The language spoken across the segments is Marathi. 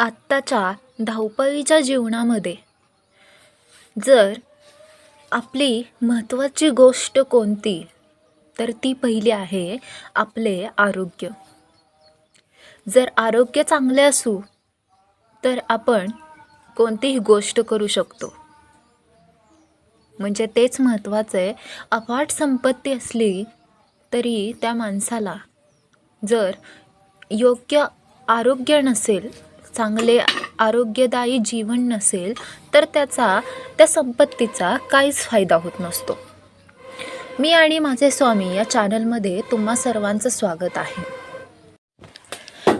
आत्ताच्या धावपळीच्या जीवनामध्ये. जर आपली महत्त्वाची गोष्ट कोणती तर ती पहिली आहे आपले आरोग्य. जर आरोग्य चांगले असू तर आपण कोणतीही गोष्ट करू शकतो. म्हणजे तेच महत्त्वाचं आहे अफाट संपत्ती असली तरी त्या माणसाला जर योग्य आरोग्य नसेल चांगले आरोग्यदायी जीवन नसेल तर त्याचा त्या संपत्तीचा काहीच फायदा होत नसतो. मी आणि माझे स्वामी या चॅनलमध्ये तुम्हा सर्वांचं स्वागत आहे.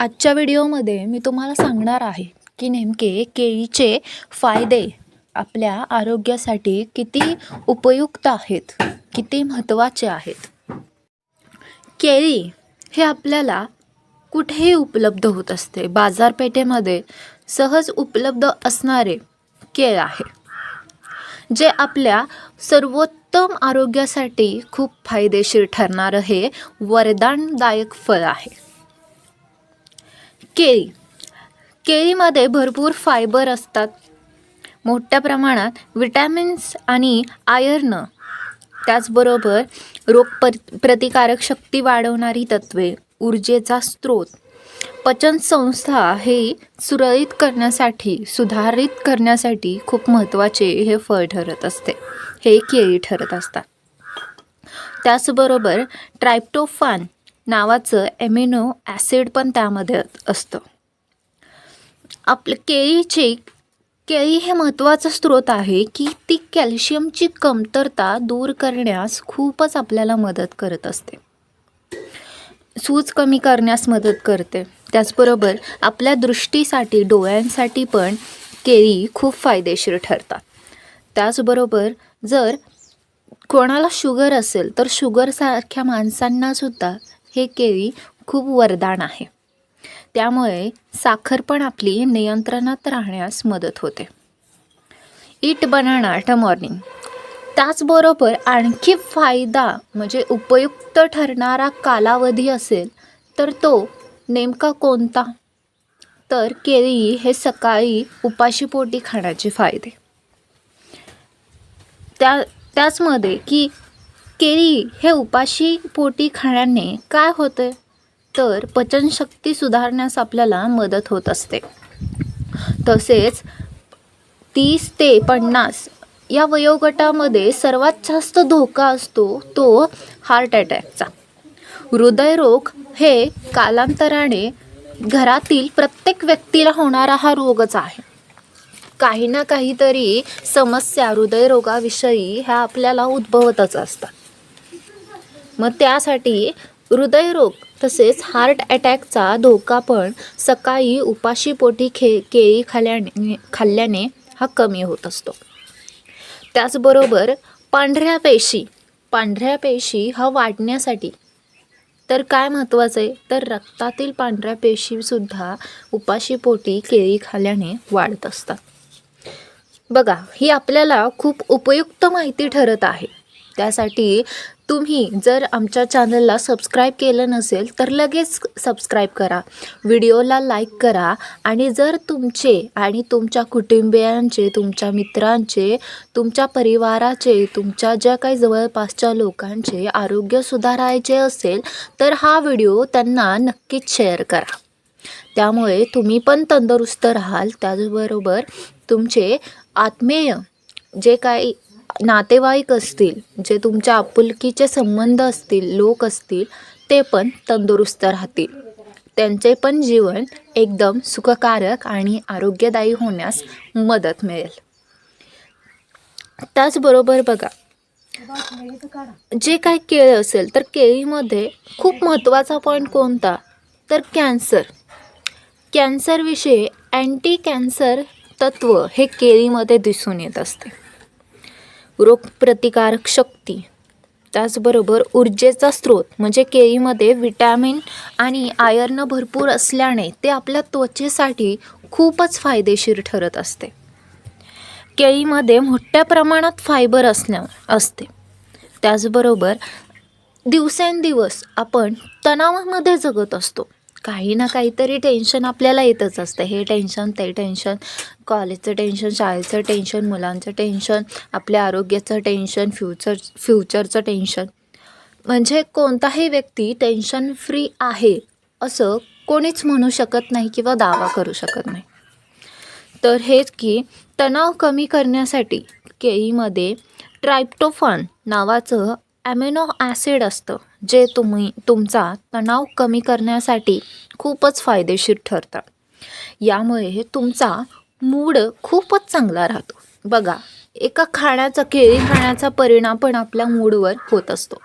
आजच्या व्हिडिओमध्ये मी तुम्हाला सांगणार आहे की नेमके केळीचे फायदे आपल्या आरोग्यासाठी किती उपयुक्त आहेत किती महत्त्वाचे आहेत. केळी हे आपल्याला कुठेही उपलब्ध होत असते. बाजारपेठेमध्ये सहज उपलब्ध असणारे केळ आहे जे आपल्या सर्वोत्तम आरोग्यासाठी खूप फायदेशीर ठरणारं हे वरदानदायक फळ आहे. केळी. केळीमध्ये भरपूर फायबर असतात. मोठ्या प्रमाणात विटॅमिन्स आणि आयर्न त्याचबरोबर रोग पर प्रतिकारक शक्ती वाढवणारी तत्वे ऊर्जेचा स्रोत. पचनसंस्था हे सुरळीत करण्यासाठी सुधारित करण्यासाठी खूप महत्त्वाचे हे फळ ठरत असते. हे केळी ठरत असतात. त्याचबरोबर ट्रायप्टोफान नावाचं एमिनो ॲसिड पण त्यामध्ये असतं. आपलं केळीचे केळी हे महत्त्वाचा स्रोत आहे की ती कॅल्शियमची कमतरता दूर करण्यास खूपच आपल्याला मदत करत असते. सूज कमी करण्यास मदत करते. त्याचबरोबर आपल्या दृष्टीसाठी डोळ्यांसाठी पण केळी खूप फायदेशीर ठरतात. त्याचबरोबर जर कोणाला शुगर असेल तर शुगरसारख्या माणसांनासुद्धा हे केळी खूप वरदान आहे. त्यामुळे साखर पण आपली नियंत्रणात राहण्यास मदत होते. Eat banana at morning. त्याचबरोबर आणखी फायदा म्हणजे उपयुक्त ठरणारा कालावधी असेल तर तो नेमका कोणता? तर केळी हे सकाळी उपाशीपोटी खाण्याचे फायदे. त्या त्याचमध्ये की केळी हे उपाशी पोटी खाण्याने काय होते? तर पचनशक्ती सुधारण्यास आपल्याला मदत होत असते. तसेच तीस ते पन्नास या वयोगटामध्ये सर्वात जास्त धोका असतो तो हार्ट अटॅकचा हृदयरोग हे कालांतराने घरातील प्रत्येक व्यक्तीला होणारा हा रोगच आहे. काही ना काहीतरी समस्या हृदयरोगाविषयी ह्या आपल्याला उद्भवतच असतात. मग त्यासाठी हृदयरोग तसेच हार्ट अटॅकचा धोका पण सकाळी उपाशीपोटी खे केळी खाल्ल्याने खाल्ल्याने हा कमी होत असतो. त्याचबरोबर पांढऱ्या पेशी. पांढऱ्या पेशी हा वाढण्यासाठी. तर काय महत्त्वाचं आहे? तर रक्तातील पांढऱ्या पेशीसुद्धा उपाशीपोटी केळी खाल्ल्याने वाढत असतात. बघा ही आपल्याला खूप उपयुक्त माहिती ठरत आहे. त्यासाठी तुम्ही जर आमच्या चॅनलला सबस्क्राईब केलं नसेल तर लगेच सबस्क्राईब करा. व्हिडिओला लाईक करा आणि जर तुमचे आणि तुमच्या कुटुंबियांचे तुमच्या मित्रांचे तुमच्या परिवाराचे तुमच्या ज्या काही जवळपासच्या लोकांचे आरोग्य सुधारायचे असेल तर हा व्हिडिओ त्यांना नक्कीच शेअर करा. त्यामुळे तुम्ही पण तंदुरुस्त राहाल. त्याचबरोबर तुमचे आत्मेय जे काही नातेवाईक असतील जे तुमच्या आपुलकीचे संबंध असतील लोक असतील ते पण तंदुरुस्त राहतील. त्यांचे पण जीवन एकदम सुखकारक आणि आरोग्यदायी होण्यास मदत मिळेल. त्याचबरोबर बघा जे काही केळं असेल तर केळीमध्ये खूप महत्त्वाचा पॉईंट कोणता? तर कॅन्सर. कॅन्सरविषयी अँटी कॅन्सर तत्व हे केळीमध्ये दिसून येत असते. रोगप्रतिकारक शक्ती. त्याचबरोबर ऊर्जेचा स्रोत म्हणजे केळीमध्ये विटॅमिन आणि आयर्न भरपूर असल्याने ते आपल्या त्वचेसाठी खूपच फायदेशीर ठरत असते. केळीमध्ये मोठ्या प्रमाणात फायबर असण्या असते. त्याचबरोबर दिवसेंदिवस आपण तणावामध्ये जगत असतो. काही ना काहीतरी टेन्शन आपल्याला येतच असतं. हे टेन्शन ते टेन्शन कॉलेजचं टेन्शन शाळेचं टेन्शन मुलांचं टेन्शन आपल्या आरोग्याचं टेन्शन फ्युचर फ्युचरचं टेन्शन म्हणजे कोणताही व्यक्ती टेन्शन फ्री आहे असं कोणीच म्हणू शकत नाही किंवा दावा करू शकत नाही. तर हेच की तणाव कमी करण्यासाठी केळीमध्ये ट्रायप्टोफान नावाचं ॲमिनो ॲसिड असतं. जे तुम्ही तुमचा तणाव कमी करण्यासाठी खूपच फायदेशीर ठरतात. यामुळे तुमचा मूड खूपच चांगला राहतो. बघा एका खाण्याचा केळी खाण्याचा परिणाम पण आपल्या मूडवर होत असतो.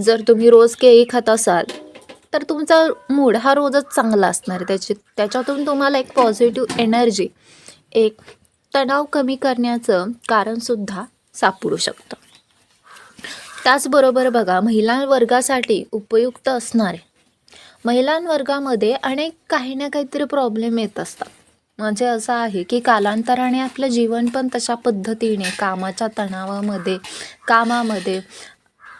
जर तुम्ही रोज केळी खात असाल तर तुमचा मूड हा रोजच चांगला असणार. त्याची त्याच्यातून तुम्हाला एक पॉझिटिव्ह एनर्जी एक तणाव कमी करण्याचं कारणसुद्धा सापडू शकतं. त्याचबरोबर बघा महिला वर्गासाठी उपयुक्त असणारे. महिलांवर्गामध्ये अनेक काही ना काहीतरी प्रॉब्लेम येत असतात. म्हणजे असं आहे की कालांतराने आपलं जीवन पण तशा पद्धतीने कामाच्या तणावामध्ये कामामध्ये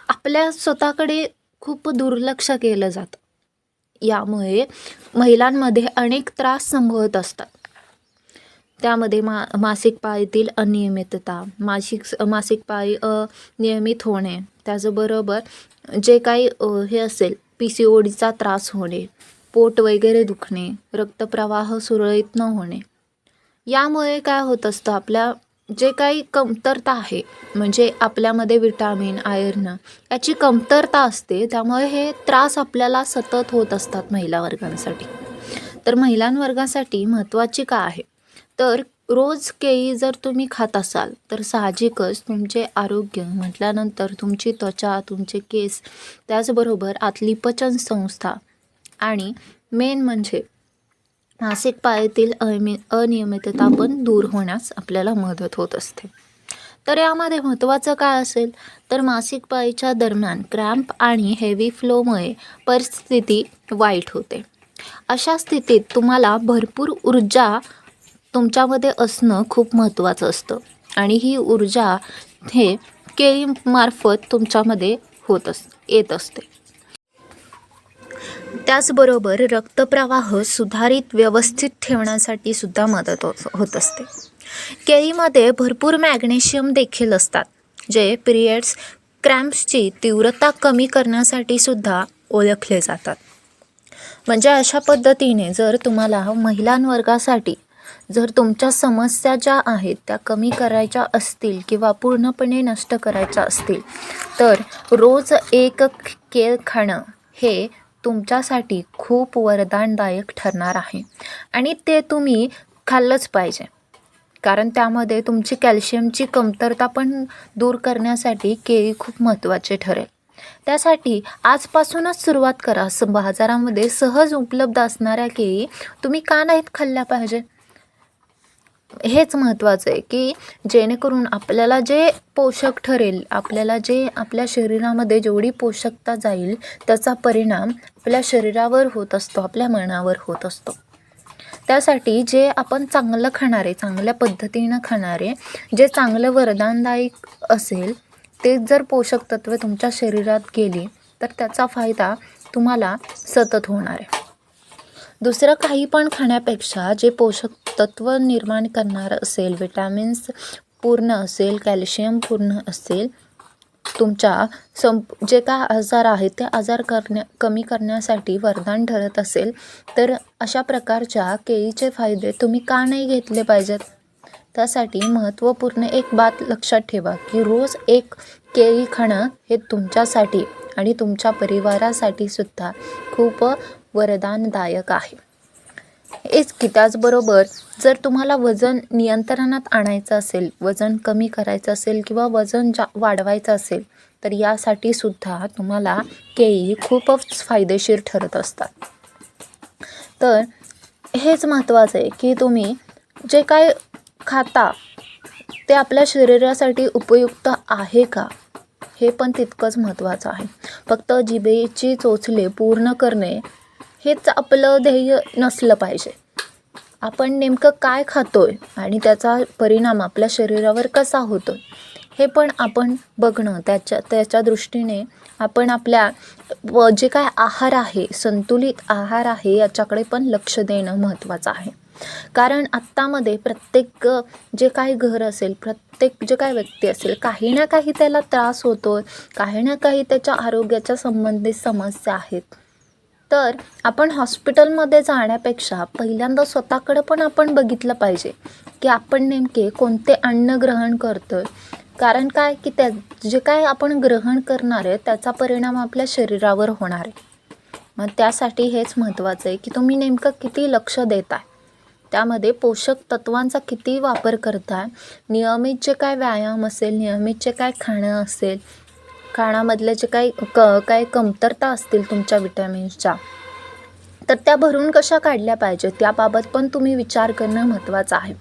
आपल्या स्वतःकडे खूप दुर्लक्ष केलं जातं. यामुळे महिलांमध्ये अनेक त्रास संभवत असतात. त्यामध्ये मा मासिक पाळीतील अनियमितता मासिक मासिक पाळी अनियमित होणे त्याचबरोबर जे काही हे असेल पी सी ओ डीचा त्रास होणे पोट वगैरे दुखणे रक्तप्रवाह सुरळीत न होणे. यामुळे काय होत असतं आपल्या जे काही कमतरता आहे म्हणजे आपल्यामध्ये विटामिन आयर्न याची कमतरता असते त्यामुळे हे त्रास आपल्याला सतत होत असतात महिला वर्गांसाठी. तर महिलांवर्गासाठी महत्त्वाची का आहे? तर रोज केळी जर तुम्ही खात असाल तर साहजिकच तुमचे आरोग्य म्हटल्यानंतर तुमची त्वचा तुमचे केस त्याचबरोबर आतली पचन संस्था आणि मेन म्हणजे मासिक पाळीतील अनियमि अनियमितता पण दूर होण्यास आपल्याला मदत होत असते. तर यामध्ये महत्त्वाचं काय असेल? तर मासिक पाळीच्या दरम्यान क्रॅम्प आणि हेवी फ्लोमुळे परिस्थिती वाईट होते. अशा स्थितीत तुम्हाला भरपूर ऊर्जा तुमच्यामध्ये असणं खूप महत्त्वाचं असतं. आणि ही ऊर्जा हे केळीमार्फत तुमच्यामध्ये होत अस येत असते. त्याचबरोबर रक्तप्रवाह सुधारित व्यवस्थित ठेवण्यासाठी सुद्धा मदत होत असते. केळीमध्ये भरपूर मॅग्नेशियम देखील असतात जे पिरियड्स क्रॅम्प्सची तीव्रता कमी करण्यासाठी सुद्धा ओळखले जातात. म्हणजे अशा पद्धतीने जर तुम्हाला महिलांवर्गासाठी जर तुमच्या समस्या ज्या आहेत त्या कमी करायच्या असतील किंवा पूर्णपणे नष्ट करायच्या असतील तर रोज एक केळ खाणं हे तुमच्यासाठी खूप वरदानदायक ठरणार आहे. आणि ते तुम्ही खाल्लंच पाहिजे. कारण त्यामध्ये तुमची कॅल्शियमची कमतरता पण दूर करण्यासाठी केळी खूप महत्त्वाचे ठरेल. त्यासाठी आजपासूनच सुरुवात करा. बाजारामध्ये सहज उपलब्ध असणाऱ्या केळी तुम्ही का नाहीत खाल्ल्या पाहिजे? हेच महत्त्वाचं आहे की जेणेकरून आपल्याला जे पोषक ठरेल आपल्याला जे आपल्या शरीरामध्ये जेवढी पोषकता जाईल त्याचा परिणाम आपल्या शरीरावर होत असतो आपल्या मनावर होत असतो. त्यासाठी जे आपण चांगलं खाणारे चांगल्या पद्धतीनं खाणारे जे चांगलं वरदानदायक असेल ते जर पोषक तत्वे तुमच्या शरीरात गेली तर त्याचा फायदा तुम्हाला सतत होणार आहे. दुसरं काही पण खाण्यापेक्षा जे पोषक तत्व निर्माण करणारं असेल विटॅमिन्स पूर्ण असेल कॅल्शियम पूर्ण असेल तुमच्या संप जे काय आजार आहेत ते आजार करण्या कमी करण्यासाठी वरदान ठरत असेल तर अशा प्रकारच्या केळीचे फायदे तुम्ही का नाही घेतले पाहिजेत? त्यासाठी महत्त्वपूर्ण एक बात लक्षात ठेवा की रोज एक केळी खाणं हे तुमच्यासाठी आणि तुमच्या परिवारासाठी सुद्धा खूप वरदानदायक आहे. हेच की त्याचबरोबर जर तुम्हाला वजन नियंत्रणात आणायचं असेल वजन कमी करायचं असेल किंवा वजन जा वाढवायचं असेल तर यासाठी सुद्धा तुम्हाला केळी खूपच फायदेशीर ठरत असतात. तर हेच महत्त्वाचं आहे की तुम्ही जे काय खाता ते आपल्या शरीरासाठी उपयुक्त आहे का? हे पण तितकंच महत्त्वाचं आहे. फक्त जिभेची चोचले पूर्ण करणे हेच आपलं ध्येय नसलं पाहिजे. आपण नेमकं काय खातोय आणि त्याचा परिणाम आपल्या शरीरावर कसा होतो हे पण आपण बघणं. त्याच्या त्याच्या दृष्टीने आपण आपल्या व जे काय आहार आहे संतुलित आहार आहे याच्याकडे पण लक्ष देणं महत्त्वाचं आहे. कारण आत्तामध्ये प्रत्येक जे काही घर असेल प्रत्येक जे काय व्यक्ती असेल काही ना काही त्याला त्रास होतो काही ना काही त्याच्या आरोग्याच्या संबंधित समस्या आहेत. तर आपण हॉस्पिटलमध्ये जाण्यापेक्षा पहिल्यांदा स्वतःकडं पण आपण बघितलं पाहिजे की आपण नेमके कोणते अन्न ग्रहण करतो कारण काय की त्या जे काय आपण ग्रहण करणार आहे त्याचा परिणाम आपल्या शरीरावर होणार आहे. मग त्यासाठी हेच महत्त्वाचं आहे की तुम्ही नेमकं किती लक्ष देत आहे त्यामध्ये पोषक तत्वांचा किती वापर करताय. नियमित जे काय व्यायाम असेल नियमित जे काय खाणं असेल खाण्यामधले जे काही क काय कमतरता असतील तुमच्या विटॅमिन्सच्या तर त्या भरून कशा काढल्या पाहिजेत त्याबाबत पण तुम्ही विचार करणं महत्त्वाचं आहे.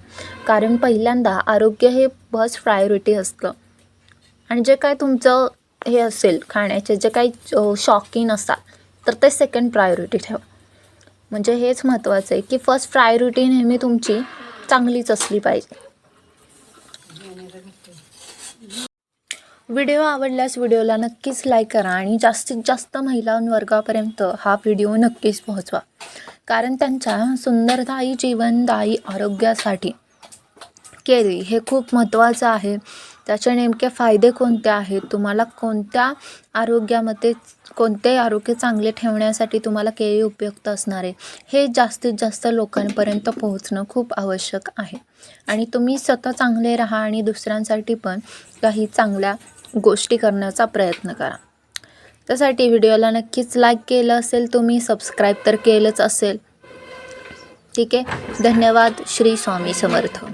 कारण पहिल्यांदा आरोग्य हे फर्स्ट प्रायोरिटी असतं. आणि जे काय तुमचं हे असेल खाण्याचे जे काही शॉकीन असाल तर ते सेकंड प्रायोरिटी ठेवा. म्हणजे हेच महत्त्वाचं आहे की फर्स्ट प्रायोरिटी नेहमी तुमची चांगलीच असली पाहिजे. व्हिडिओ आवडल्यास व्हिडिओला नक्कीच लाईक करा आणि जास्तीत जास्त महिला वर्गापर्यंत हा व्हिडिओ नक्कीच पोहोचवा. कारण त्यांच्या सुंदरदायी जीवनदायी आरोग्यासाठी केळी हे खूप महत्त्वाचं आहे. त्याचे नेमके फायदे कोणते आहेत? तुम्हाला कोणत्या आरोग्यामध्ये कोणते आरोग्य चांगले ठेवण्यासाठी तुम्हाला केळी उपयुक्त असणार आहे? हे जास्तीत जास्त लोकांपर्यंत पोहोचणं खूप आवश्यक आहे. आणि तुम्ही स्वतः चांगले राहा आणि दुसऱ्यांसाठी पण काही चांगल्या गोष्टी करण्याचा प्रयत्न करा. त्यासाठी व्हिडिओला नक्कीच लाईक केलं असेल तुम्ही सबस्क्राईब तर केलंच असेल. ठीक आहे? धन्यवाद. श्री स्वामी समर्थ.